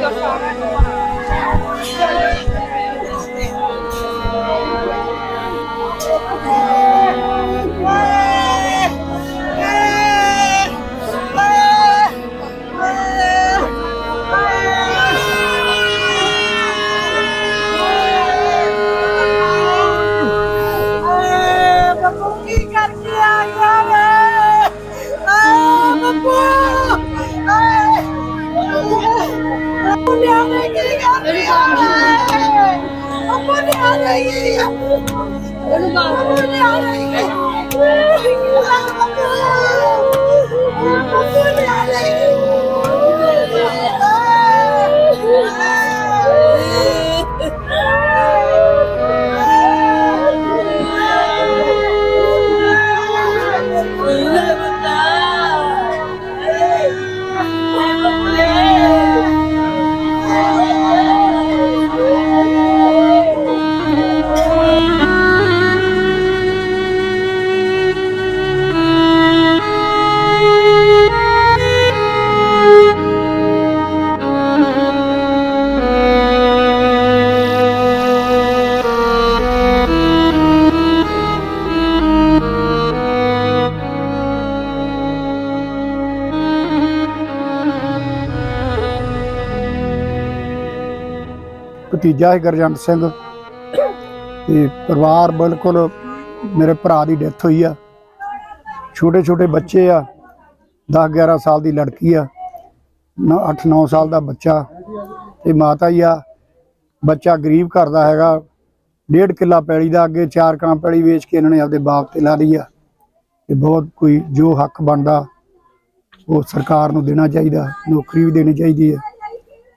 ਬੱਬੂ ਨਿਆਣੇ ਕੀ ਭਤੀਜਾ ਹੈ ਗਰਜੰਟ ਸਿੰਘ। ਤੇ ਪਰਿਵਾਰ ਬਿਲਕੁਲ ਮੇਰੇ ਭਰਾ ਦੀ ਡੈਥ ਹੋਈ ਆ। ਛੋਟੇ ਛੋਟੇ ਬੱਚੇ ਆ। 10 11 ਸਾਲ ਦੀ ਲੜਕੀ ਆ। 8 9 ਸਾਲ ਦਾ ਬੱਚਾ। ਤੇ ਮਾਤਾ ਜੀ ਆ। ਬੱਚਾ ਗਰੀਬ ਘਰ ਦਾ ਹੈਗਾ। ਡੇਢ ਕਿੱਲਾ ਪੈਲੀ ਦਾ ਅੱਗੇ ਚਾਰ ਕਾਂ ਪੈਲੀ ਵੇਚ ਕੇ ਇਹਨਾਂ ਨੇ ਆਪਦੇ ਬਾਪ ਤੇ ਲਾ ਲਈ ਆ। ਤੇ ਬਹੁਤ ਕੋਈ ਜੋ ਹੱਕ ਬਣਦਾ, ਉਹ ਸਰਕਾਰ ਨੂੰ ਦੇਣਾ ਚਾਹੀਦਾ, ਨੌਕਰੀ ਵੀ ਦੇਣੀ ਚਾਹੀਦੀ ਹੈ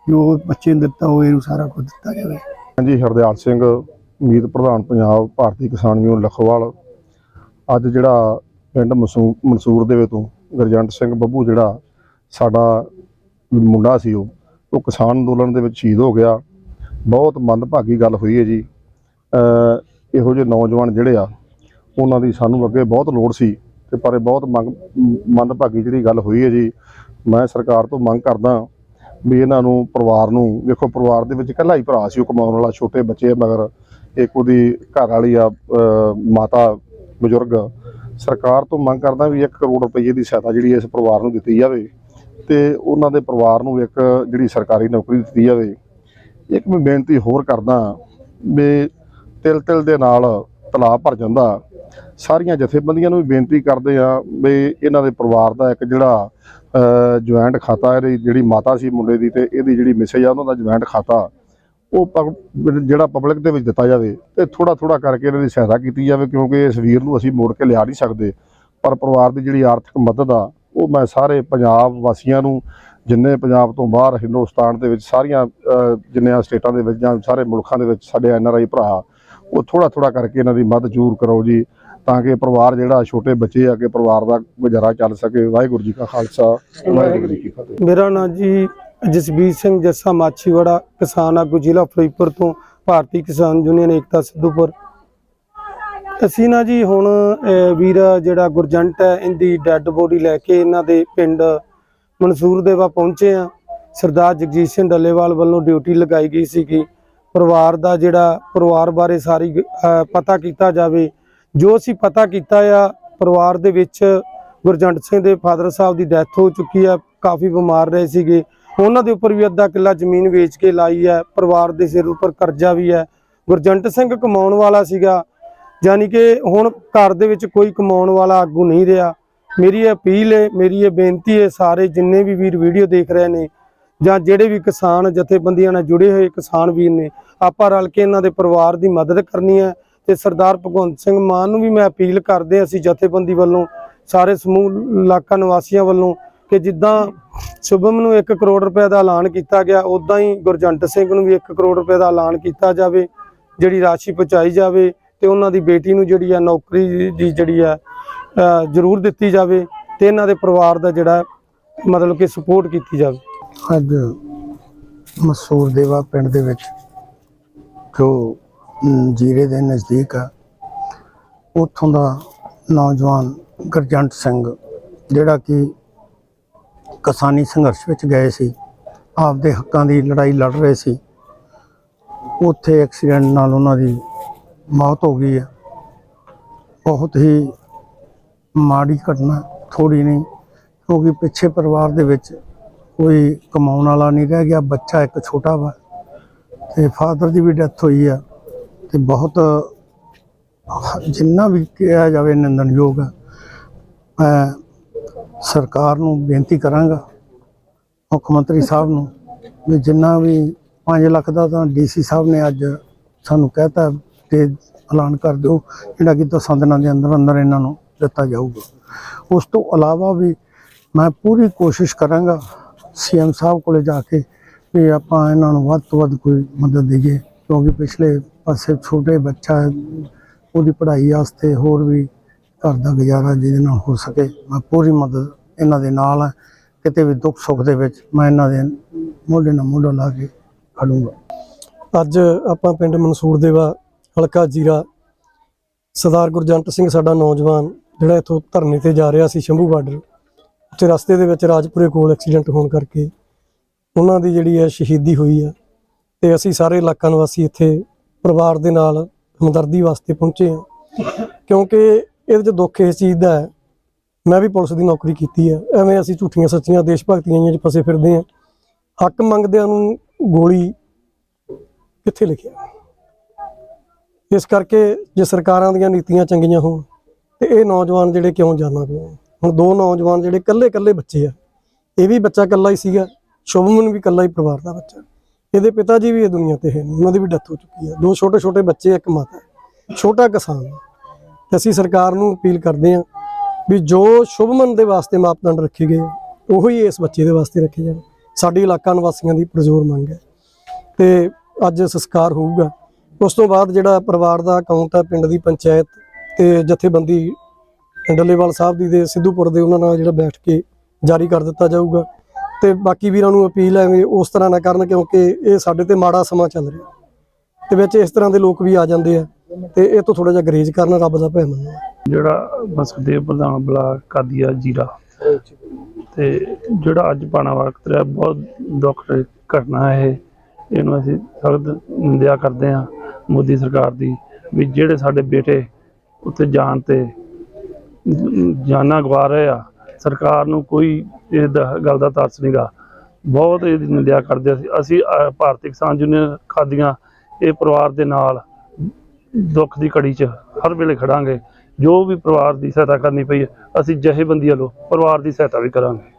ਜੋ ਬੱਚੇ ਨੂੰ ਦਿੱਤਾ ਹੋਵੇ, ਇਹਨੂੰ ਸਾਰਾ ਕੁਝ ਦਿੱਤਾ ਜਾਵੇ। ਹਾਂਜੀ, ਹਰਦਿਆਲ ਸਿੰਘ, ਮੀਤ ਪ੍ਰਧਾਨ ਪੰਜਾਬ ਭਾਰਤੀ ਕਿਸਾਨ ਯੂਨੀਅਨ, ਲਖੋਵਾਲ। ਅੱਜ ਜਿਹੜਾ ਪਿੰਡ ਮਸੂ, ਮਨਸੂਰ ਦੇ ਤੋਂ ਗਰਜੰਟ ਸਿੰਘ ਬੱਬੂ ਜਿਹੜਾ ਸਾਡਾ ਮੁੰਡਾ ਸੀ ਉਹ ਉਹ ਕਿਸਾਨ ਅੰਦੋਲਨ ਦੇ ਵਿੱਚ ਸ਼ਹੀਦ ਹੋ ਗਿਆ। ਬਹੁਤ ਮੰਦਭਾਗੀ ਗੱਲ ਹੋਈ ਹੈ ਜੀ। ਇਹੋ ਜਿਹੇ ਨੌਜਵਾਨ ਜਿਹੜੇ ਆ, ਉਹਨਾਂ ਦੀ ਸਾਨੂੰ ਅੱਗੇ ਬਹੁਤ ਲੋੜ ਸੀ ਤੇ ਪਰ ਇਹ ਬਹੁਤ ਮੰਗ, ਮੰਦਭਾਗੀ ਜਿਹੜੀ ਗੱਲ ਹੋਈ ਹੈ ਜੀ, ਮੈਂ ਸਰਕਾਰ ਤੋਂ ਮੰਗ ਕਰਦਾ ਵੀ ਇਹਨਾਂ ਨੂੰ ਪਰਿਵਾਰ ਨੂੰ, ਵੇਖੋ ਪਰਿਵਾਰ ਦੇ ਵਿੱਚ ਇਕੱਲਾ ਹੀ ਭਰਾ ਸੀ, ਉਹ ਕਮਾਉਣ ਵਾਲਾ ਛੋਟੇ ਬੱਚੇ ਮਗਰ ਇੱਕ ਉਹਦੀ ਘਰ ਵਾਲੀ ਆ ਮਾਤਾ ਬਜ਼ੁਰਗ ਸਰਕਾਰ ਤੋਂ ਮੰਗ ਕਰਦਾ ਵੀ 1 ਕਰੋੜ ਰੁਪਏ ਦੀ ਸਹਾਇਤਾ ਜਿਹੜੀ ਇਸ ਪਰਿਵਾਰ ਨੂੰ ਦਿੱਤੀ ਜਾਵੇ ਤੇ ਉਹਨਾਂ ਦੇ ਪਰਿਵਾਰ ਨੂੰ ਇੱਕ ਜਿਹੜੀ ਸਰਕਾਰੀ ਨੌਕਰੀ ਦਿੱਤੀ ਜਾਵੇ। ਇੱਕ ਮੈਂ ਬੇਨਤੀ ਹੋਰ ਕਰਦਾ ਵੀ ਤਿਲ ਤਿਲ ਦੇ ਨਾਲ ਤਲਾਬ ਭਰ ਜਾਂਦਾ। ਸਾਰੀਆਂ ਜਥੇਬੰਦੀਆਂ ਨੂੰ ਵੀ ਬੇਨਤੀ ਕਰਦੇ ਆ ਵੀ ਇਹਨਾਂ ਦੇ ਪਰਿਵਾਰ ਦਾ ਇੱਕ ਜਿਹੜਾ ਜੁਆਇੰਟ ਖਾਤਾ ਇਹਦੀ ਜਿਹੜੀ ਮਾਤਾ ਸੀ ਮੁੰਡੇ ਦੀ ਤੇ ਇਹਦੀ ਜਿਹੜੀ ਮਿਸੇਜ ਆ ਉਹਨਾਂ ਦਾ ਜੁਆਇੰਟ ਖਾਤਾ ਉਹ ਪਬ- ਜਿਹੜਾ ਪਬਲਿਕ ਦੇ ਵਿੱਚ ਦਿੱਤਾ ਜਾਵੇ ਤੇ ਥੋੜਾ ਥੋੜਾ ਕਰਕੇ ਇਹਨਾਂ ਦੀ ਸਹਾਇਤਾ ਕੀਤੀ ਜਾਵੇ ਕਿਉਂਕਿ ਇਸ ਵੀਰ ਨੂੰ ਅਸੀਂ ਮੋੜ ਕੇ ਲਿਆ ਨਹੀਂ ਸਕਦੇ। ਪਰ ਪਰਿਵਾਰ ਦੀ ਜਿਹੜੀ ਆਰਥਿਕ ਮਦਦ ਆ ਉਹ ਮੈਂ ਸਾਰੇ ਪੰਜਾਬ ਵਾਸੀਆਂ ਨੂੰ ਜਿੰਨੇ ਪੰਜਾਬ ਤੋਂ ਬਾਹਰ ਹਿੰਦੁਸਤਾਨ ਦੇ ਵਿੱਚ ਸਾਰੀਆਂ ਅਹ, ਜਿੰਨੀਆਂ ਸਟੇਟਾਂ ਦੇ ਵਿੱਚ ਜਾਂ ਸਾਰੇ ਮੁਲਕਾਂ ਦੇ ਵਿੱਚ ਸਾਡੇ ਐਨ ਆਰ ਆਈ ਭਰਾ ਉਹ ਥੋੜਾ ਥੋੜਾ ਕਰਕੇ ਇਹਨਾਂ ਦੀ ਮਦਦ ਜ਼ਰੂਰ ਕਰੋ ਜੀ। ਤਾਂ ਕਿ ਪਰਿਵਾਰ ਜਿਹੜਾ ਛੋਟੇ ਬੱਚੇ ਆ ਕਿ ਪਰਿਵਾਰ ਦਾ ਗੁਜ਼ਾਰਾ ਚੱਲ ਸਕੇ। ਵਾਹਿਗੁਰੂ ਜੀ ਕਾ ਖਾਲਸਾ, ਵਾਹਿਗੁਰੂ ਜੀ ਕੀ ਫਤਿਹ। ਮੇਰਾ ਨਾਮ ਜੀ ਜਸਬੀਰ ਸਿੰਘ ਜੱਸਾ ਮਾਛੀਵਾੜਾ, ਕਿਸਾਨ ਆਗੂ ਜ਼ਿਲ੍ਹਾ ਫਿਰੋਜ਼ਪੁਰ ਤੋਂ, ਭਾਰਤੀ ਕਿਸਾਨ ਯੂਨੀਅਨ ਏਕਤਾ ਸਿੱਧੂਪੁਰ। ਅਸੀਂ ਨਾ ਜੀ ਹੁਣ ਵੀਰ ਜਿਹੜਾ ਗੁਰਜੰਟ ਹੈ, ਇਹਦੀ ਡੈੱਡ ਬੋਡੀ ਲੈ ਕੇ ਇਹਨਾਂ ਦੇ ਪਿੰਡ ਮਨਸੂਰ ਦੇਵਾ ਪਹੁੰਚੇ ਆ ਸਰਦਾਰ ਜਗਜੀਤ ਸਿੰਘ ਡੱਲੇਵਾਲ ਵੱਲੋਂ ਡਿਊਟੀ ਲਗਾਈ ਗਈ ਸੀਗੀ। ਪਰਿਵਾਰ ਦਾ ਜਿਹੜਾ, ਪਰਿਵਾਰ ਬਾਰੇ ਸਾਰੀ ਪਤਾ ਕੀਤਾ ਜਾਵੇ ਜੋ ਅਸੀਂ ਪਤਾ ਕੀਤਾ ਆ, ਪਰਿਵਾਰ ਦੇ ਵਿੱਚ ਗੁਰਜੰਟ ਸਿੰਘ ਦੇ ਫਾਦਰ ਸਾਹਿਬ ਦੀ ਡੈਥ ਹੋ ਚੁੱਕੀ ਆ, ਕਾਫੀ ਬਿਮਾਰ ਰਹੇ ਸੀਗੇ। ਉਹਨਾਂ ਦੇ ਉੱਪਰ ਵੀ ਅੱਧਾ ਕਿੱਲਾ ਜ਼ਮੀਨ ਵੇਚ ਕੇ ਲਾਈ ਹੈ ਪਰਿਵਾਰ ਦੇ ਸਿਰ ਉੱਪਰ ਕਰਜ਼ਾ ਵੀ ਹੈ ਗੁਰਜੰਟ ਸਿੰਘ ਕਮਾਉਣ ਵਾਲਾ ਸੀਗਾ, ਯਾਨੀ ਕਿ ਹੁਣ ਘਰ ਦੇ ਵਿੱਚ ਕੋਈ ਕਮਾਉਣ ਵਾਲਾ ਆਗੂ ਨਹੀਂ ਰਿਹਾ। ਮੇਰੀ ਇਹ ਅਪੀਲ ਹੈ ਮੇਰੀ ਇਹ ਬੇਨਤੀ ਹੈ ਸਾਰੇ ਜਿੰਨੇ ਵੀ ਵੀਰ ਵੀਡੀਓ ਦੇਖ ਰਹੇ ਨੇ, ਜਾਂ ਜਿਹੜੇ ਵੀ ਕਿਸਾਨ ਜਥੇਬੰਦੀਆਂ ਨਾਲ ਜੁੜੇ ਹੋਏ ਕਿਸਾਨ ਵੀਰ ਨੇ, ਆਪਾਂ ਰਲ ਕੇ ਇਹਨਾਂ ਦੇ ਪਰਿਵਾਰ ਦੀ ਮਦਦ ਕਰਨੀ ਹੈ। ਤੇ ਸਰਦਾਰ ਭਗਵੰਤ ਸਿੰਘ ਮਾਨ ਨੂੰ ਵੀ ਮੈਂ ਅਪੀਲ ਕਰਦੇ ਅਸੀਂ ਜਥੇਬੰਦੀ ਵੱਲੋਂ, ਸਾਰੇ ਸਮੂਹ, ਇਲਾਕਾ ਨਿਵਾਸੀਆਂ ਵੱਲੋਂ ਕਿ ਜਿੱਦਾਂ ਸ਼ੁਭਮ ਨੂੰ 1 ਕਰੋੜ ਰੁਪਏ ਦਾ ਐਲਾਨ ਕੀਤਾ ਗਿਆ ਉਦਾਂ ਹੀ ਗੁਰਜੰਟ ਸਿੰਘ ਨੂੰ ਵੀ 1 ਕਰੋੜ ਰੁਪਏ ਦਾ ਐਲਾਨ ਕੀਤਾ ਜਾਵੇ, ਜਿਹੜੀ ਰਾਸ਼ੀ ਪਹੁੰਚਾਈ ਜਾਵੇ ਤੇ ਉਹਨਾਂ ਦੀ ਬੇਟੀ ਨੂੰ ਜਿਹੜੀ ਆ ਨੌਕਰੀ ਦੀ- ਜਿਹੜੀ ਆ ਜ਼ਰੂਰ ਦਿੱਤੀ ਜਾਵੇ ਤੇ ਇਹਨਾਂ ਦੇ ਪਰਿਵਾਰ ਦਾ ਜਿਹੜਾ ਮਤਲਬ ਕਿ ਸਪੋਰਟ ਕੀਤੀ ਜਾਵੇ। ਅੱਜ ਮਸੂਰ ਦੇਵਾ ਪਿੰਡ ਦੇ ਵਿੱਚ ਜੋ ਜੀਰੇ ਦੇ ਨਜ਼ਦੀਕ ਆ। ਉੱਥੋਂ ਦਾ ਨੌਜਵਾਨ ਗੁਰਜੰਟ ਸਿੰਘ, ਜਿਹੜਾ ਕਿ ਕਿਸਾਨੀ ਸੰਘਰਸ਼ ਵਿੱਚ ਗਏ ਸੀ, ਆਪਦੇ ਹੱਕਾਂ ਦੀ ਲੜਾਈ ਲੜ ਰਹੇ ਸੀ। ਉੱਥੇ ਐਕਸੀਡੈਂਟ ਨਾਲ ਉਹਨਾਂ ਦੀ ਮੌਤ ਹੋ ਗਈ ਹੈ ਬਹੁਤ ਹੀ ਮਾੜੀ ਘਟਨਾ ਥੋੜੀ ਨਹੀਂ, ਕਿਉਂਕਿ ਪਿੱਛੇ ਪਰਿਵਾਰ ਦੇ ਵਿੱਚ ਕੋਈ ਕਮਾਉਣ ਵਾਲਾ ਨਹੀਂ ਰਹਿ ਗਿਆ, ਬੱਚਾ ਇੱਕ ਛੋਟਾ ਵਾ, ਤੇ ਫਾਦਰ ਦੀ ਵੀ ਡੈਥ ਹੋਈ ਆ। ਤੇ ਬਹੁਤ, ਜਿੰਨਾ ਵੀ ਕਿਹਾ ਜਾਵੇ ਨਿੰਦਣਯੋਗ ਆ ਮੈਂ ਸਰਕਾਰ ਨੂੰ ਬੇਨਤੀ ਕਰਾਂਗਾ, ਮੁੱਖ ਮੰਤਰੀ ਸਾਹਿਬ ਨੂੰ, ਵੀ ਜਿੰਨਾ ਵੀ 5 ਲੱਖ ਦਾ ਤਾਂ ਡੀਸੀ ਸਾਹਿਬ ਨੇ ਅੱਜ ਸਾਨੂੰ ਕਹਿਤਾ ਤੇ ਐਲਾਨ ਕਰ ਦਿਓ, ਜਿਹੜਾ ਕਿ ਦਸਾਂ ਦਿਨਾਂ ਦੇ ਅੰਦਰ ਅੰਦਰ ਇਹਨਾਂ ਨੂੰ ਦਿੱਤਾ ਜਾਊਗਾ। ਉਸ ਤੋਂ ਇਲਾਵਾ ਵੀ ਮੈਂ ਪੂਰੀ ਕੋਸ਼ਿਸ਼ ਕਰਾਂਗਾ ਸੀਐਮ ਸਾਹਿਬ ਕੋਲੇ ਜਾ ਕੇ ਵੀ ਆਪਾਂ ਇਹਨਾਂ ਨੂੰ ਵੱਧ ਤੋਂ ਵੱਧ ਕੋਈ ਮਦਦ ਦੇਈਏ। ਕਿਉਂਕਿ ਪਿਛਲੇ ਪਾਸੇ ਛੋਟੇ ਬੱਚਾ ਉਹਦੀ ਪੜ੍ਹਾਈ ਵਾਸਤੇ ਹੋਰ ਵੀ ਘਰ ਦਾ ਗੁਜ਼ਾਰਾ ਜਿਹਦੇ ਨਾਲ ਹੋ ਸਕੇ। ਮੈਂ ਪੂਰੀ ਮਦਦ ਇਹਨਾਂ ਦੇ ਨਾਲ ਹਾਂ। ਕਿਤੇ ਵੀ ਦੁੱਖ ਸੁੱਖ ਦੇ ਵਿੱਚ ਮੈਂ ਇਹਨਾਂ ਦੇ ਮੋਢੇ ਨਾਲ ਮੋਢਾ ਲਾ ਕੇ ਖੜੂੰਗਾ। ਅੱਜ ਆਪਾਂ ਪਿੰਡ ਮਨਸੂਰ ਦੇਵਾ ਹਲਕਾ ਜੀਰਾ, ਸਰਦਾਰ ਗੁਰਜੰਟ ਸਿੰਘ ਸਾਡਾ ਨੌਜਵਾਨ, ਜਿਹੜਾ ਇੱਥੋਂ ਧਰਨੇ ਤੇ ਜਾ ਰਿਹਾ ਸੀ ਸ਼ੰਭੂ ਬਾਰਡਰ, ਉੱਥੇ ਰਸਤੇ ਦੇ ਵਿੱਚ ਰਾਜਪੁਰੇ ਕੋਲ ਐਕਸੀਡੈਂਟ ਹੋਣ ਕਰਕੇ ਉਹਨਾਂ ਦੀ ਜਿਹੜੀ ਹੈ ਸ਼ਹੀਦੀ ਹੋਈ ਆ ਤੇ ਅਸੀਂ ਸਾਰੇ ਇਲਾਕਾ ਨਿਵਾਸੀ ਇੱਥੇ ਪਰਿਵਾਰ ਦੇ ਨਾਲ ਹਮਦਰਦੀ ਵਾਸਤੇ ਪਹੁੰਚੇ ਹਾਂ। ਕਿਉਂਕਿ ਇਹਦੇ 'ਚ ਦੁੱਖ ਇਸ ਚੀਜ਼ ਦਾ ਹੈ, ਮੈਂ ਵੀ ਪੁਲਿਸ ਦੀ ਨੌਕਰੀ ਕੀਤੀ ਹੈ। ਐਵੇਂ ਅਸੀਂ ਝੂਠੀਆਂ ਸੱਚੀਆਂ ਦੇਸ਼ ਭਗਤੀਆਂ 'ਚ ਫਸੇ ਫਿਰਦੇ ਹਾਂ। ਹੱਕ ਮੰਗਦਿਆਂ ਨੂੰ ਗੋਲੀ ਕਿੱਥੇ ਲਿਖਿਆ? ਇਸ ਕਰਕੇ ਜੇ ਸਰਕਾਰਾਂ ਦੀਆਂ ਨੀਤੀਆਂ ਚੰਗੀਆਂ ਹੋਣ, ਤੇ ਇਹ ਨੌਜਵਾਨ ਜਿਹੜੇ ਕਿਉਂ ਜਾਣਾ ਪਿਆ? ਹੁਣ ਦੋ ਨੌਜਵਾਨ ਜਿਹੜੇ ਇਕੱਲੇ ਇਕੱਲੇ ਬੱਚੇ ਆ, ਇਹ ਵੀ ਬੱਚਾ ਇਕੱਲਾ ਹੀ ਸੀਗਾ, ਸ਼ੁਭਮਨ ਵੀ ਇਕੱਲਾ ਹੀ ਪਰਿਵਾਰ ਦਾ ਬੱਚਾ। ਇਹਦੇ ਪਿਤਾ ਜੀ ਵੀ ਇਹ ਦੁਨੀਆ ਤੇ ਹੈ ਨਹੀਂ, ਉਹਨਾਂ ਦੀ ਵੀ ਡੈਥ ਹੋ ਚੁੱਕੀ ਹੈ। ਦੋ ਛੋਟੇ ਛੋਟੇ ਬੱਚੇ, ਇੱਕ ਮਾਤਾ ਛੋਟਾ ਕਿਸਾਨ ਤੇ ਅਸੀਂ ਸਰਕਾਰ ਨੂੰ ਅਪੀਲ ਕਰਦੇ ਹਾਂ ਵੀ ਜੋ ਸ਼ੁਭਮਨ ਦੇ ਵਾਸਤੇ ਮਾਪਦੰਡ ਰੱਖੇ ਗਏ, ਉਹੀ ਇਸ ਬੱਚੇ ਦੇ ਵਾਸਤੇ ਰੱਖੇ ਜਾਣ। ਸਾਡੀ ਇਲਾਕਾ ਨਿਵਾਸੀਆਂ ਦੀ ਪ੍ਰਜ਼ੋਰ ਮੰਗ ਹੈ। ਤੇ ਅੱਜ ਸੰਸਕਾਰ ਹੋਊਗਾ। ਉਸ ਤੋਂ ਬਾਅਦ ਜਿਹੜਾ ਪਰਿਵਾਰ ਦਾ ਅਕਾਊਂਟ ਹੈ, ਪਿੰਡ ਦੀ ਪੰਚਾਇਤ ਤੇ ਜਥੇਬੰਦੀ ਡੱਲੇਵਾਲ ਸਾਹਿਬ ਦੀ ਦੇ ਸਿੱਧੂਪੁਰ ਦੇ ਉਹਨਾਂ ਨਾਲ ਜਿਹੜਾ ਬੈਠ ਕੇ ਜਾਰੀ ਕਰ ਦਿੱਤਾ ਜਾਊਗਾ। ਤੇ ਬਾਕੀ ਵੀਰਾਂ ਨੂੰ ਅਪੀਲ ਹੈ ਵੀ ਉਸ ਤਰ੍ਹਾਂ ਨਾ ਕਰਨ ਕਿਉਂਕਿ ਇਹ ਸਾਡੇ ਤੇ ਮਾੜਾ ਸਮਾਂ ਚੱਲ ਰਿਹਾ। ਤੇ ਵਿੱਚ ਇਸ ਤਰ੍ਹਾਂ ਦੇ ਲੋਕ ਵੀ ਆ ਜਾਂਦੇ ਆ ਤੇ ਇਹ ਤੋਂ ਥੋੜਾ ਜਿਹਾ ਗਰੇਜ ਕਰਨ ਰੱਬ ਦਾ ਭੈ ਮੰਨੋ ਜਿਹੜਾ ਬਸਦੇਵ ਪ੍ਰਧਾਨ ਬਲਾ ਕਾਦੀਆ ਜੀਰਾ, ਤੇ ਜਿਹੜਾ ਅੱਜ ਪਾਣਾ ਵਕਤ ਰਿਹਾ, ਬਹੁਤ ਦੁੱਖ ਘਟਨਾ ਹੈ ਇਹਨੂੰ ਅਸੀਂ ਸਖਤ ਨਿੰਦਿਆ ਕਰਦੇ ਹਾਂ ਮੋਦੀ ਸਰਕਾਰ ਦੀ ਵੀ ਜਿਹੜੇ ਸਾਡੇ ਬੇਟੇ ਉੱਥੇ ਜਾਣ ਤੇ ਜਾਨਾਂ ਗਵਾ ਰਹੇ ਆ ਸਰਕਾਰ ਨੂੰ ਕੋਈ ਇਹ ਦਾ- ਗੱਲ ਦਾ ਤਰਸ ਨਹੀਂਗਾ ਬਹੁਤ ਇਹਦੀ ਨਿੰਦਿਆ ਕਰਦੇ ਅਸੀਂ ਅਸੀਂ ਅਹ, ਭਾਰਤੀ ਕਿਸਾਨ ਯੂਨੀਅਨ ਖਾਦੀਆਂ ਇਹ ਪਰਿਵਾਰ ਦੇ ਨਾਲ ਦੁੱਖ ਦੀ ਘੜੀ 'ਚ ਹਰ ਵੇਲੇ ਖੜਾਂਗੇ। ਜੋ ਵੀ ਪਰਿਵਾਰ ਦੀ ਸਹਾਇਤਾ ਕਰਨੀ ਪਈ ਹੈ, ਅਸੀਂ ਜਥੇਬੰਦੀ ਵੱਲੋਂ ਪਰਿਵਾਰ ਦੀ ਸਹਾਇਤਾ ਵੀ ਕਰਾਂਗੇ।